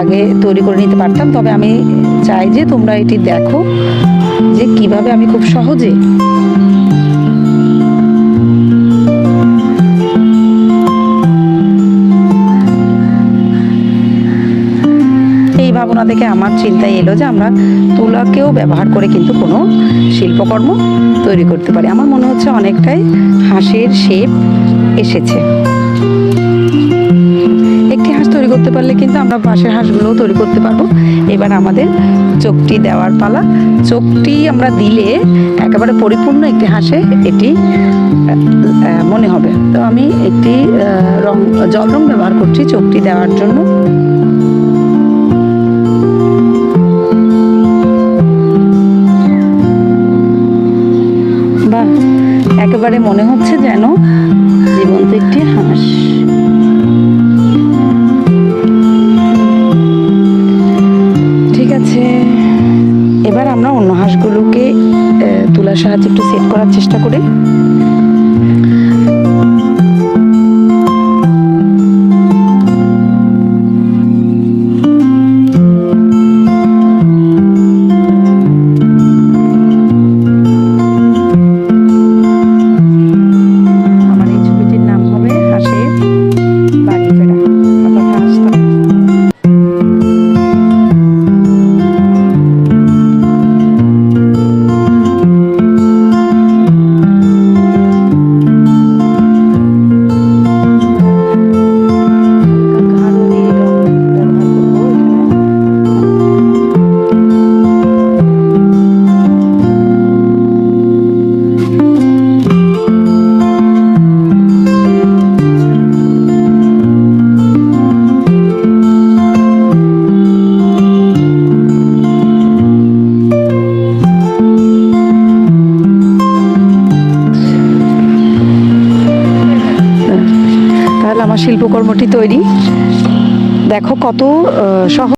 আগে তৈরি করে নিতে পারতাম, তবে আমি চাই যে তোমরা এটি দেখো যে কীভাবে আমি খুব সহজে এই ভাবনা থেকে আমার চিন্তায় এলো যে আমরা তুলাকেও ব্যবহার করে কিন্তু কোনো শিল্পকর্ম তৈরি করতে পারি। আমার মনে হচ্ছে অনেকটাই হাঁসের শেপ এসেছে। করতে পারলে কিন্তু আমরা পাশের হাঁসগুলোও তৈরি করতে পারব। এবার আমাদের চোখটি দেওয়ার পালা। চোখটি আমরা দিলে একেবারে পরিপূর্ণ একটি হাঁসে এটি মনে হবে। তো আমি একটি রং, জল রং ব্যবহার করছি চোখটি দেওয়ার জন্য। একেবারে মনে হচ্ছে যেন জীবন্ত একটি হাঁস। আছে। এবার আমরা অন্য হাঁসগুলোকে তুলার সাহায্যে একটু সেট করার চেষ্টা করি। তাহলে আমার শিল্পকর্মটি তৈরি। দেখো কত সহজ